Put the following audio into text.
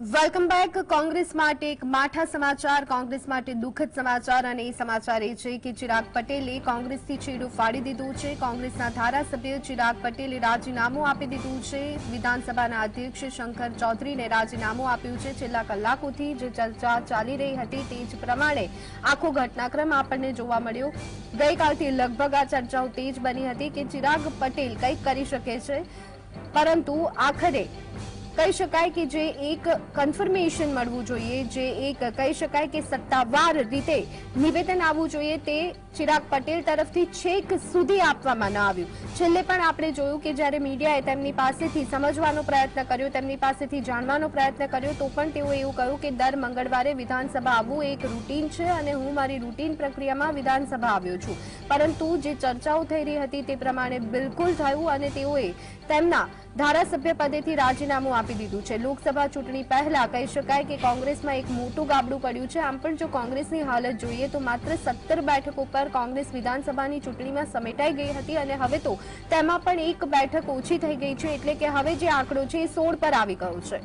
Welcome back Congress માટે એક માઠા સમાચાર, કોંગ્રેસ માટે દુઃખદ સમાચાર અને એ સમાચાર એ છે કે ચિરાગ પટેલે કોંગ્રેસથી છેડું ફાડી દીધું છે. કોંગ્રેસના ધારાસભ્ય ચિરાગ પટેલે રાજીનામું આપી દીધું છે. વિધાનસભાના અધ્યક્ષ શંકર ચૌધરીને રાજીનામું આપ્યું છે. છેલ્લા કલાકોથી જે ચર્ચા ચાલી રહી હતી તે જ પ્રમાણે આખો ઘટનાક્રમ આપણને જોવા મળ્યો. ગઈકાલથી લગભગ આ ચર્ચાઓ તેજ બની હતી કે ચિરાગ પટેલ કંઈક કરી શકે છે. પરંતુ આખરે કહી શકાય કે જે એક કન્ફર્મેશન મળવું જોઈએ, જે એક કહી શકાય કે સત્તાવાર રીતે નિવેદન આવવું જોઈએ તે ચિરાગ પટેલ તરફથી છેક સુધી આપવામાં ન આવ્યું. છેલ્લે પણ આપણે જોયું કે જ્યારે મીડિયાએ તેમની પાસેથી સમજવાનો પ્રયત્ન કર્યો, તેમની પાસેથી જાણવાનો પ્રયત્ન કર્યો, તો પણ તેઓ એવું કહ્યું કે દર મંગળવારે વિધાનસભા આવવું એક રૂટીન છે અને હું મારી રૂટીન પ્રક્રિયામાં વિધાનસભા આવ્યો છું. પરંતુ જે ચર્ચાઓ થઈ રહી હતી તે પ્રમાણે બિલકુલ થયું અને તેઓએ તેમના ધારાસભ્ય પદેથી રાજીનામું આપી દીધું છે. લોકસભા ચૂંટણી પહેલા કહી શકાય કે કોંગ્રેસમાં એક મોટું ગાબડું પડ્યું છે. આમ પણ જો કોંગ્રેસની હાલત જોઈએ તો માત્ર સત્તર બેઠકો પર કોંગ્રેસ વિધાનસભાની ચૂંટણીમાં સમેટાઈ ગઈ હતી અને હવે તો તેમાં પણ એક બેઠક ઓછી થઈ ગઈ છે, એટલે કે હવે જે આંકડો છે એ સોળ પર આવી ગયો છે.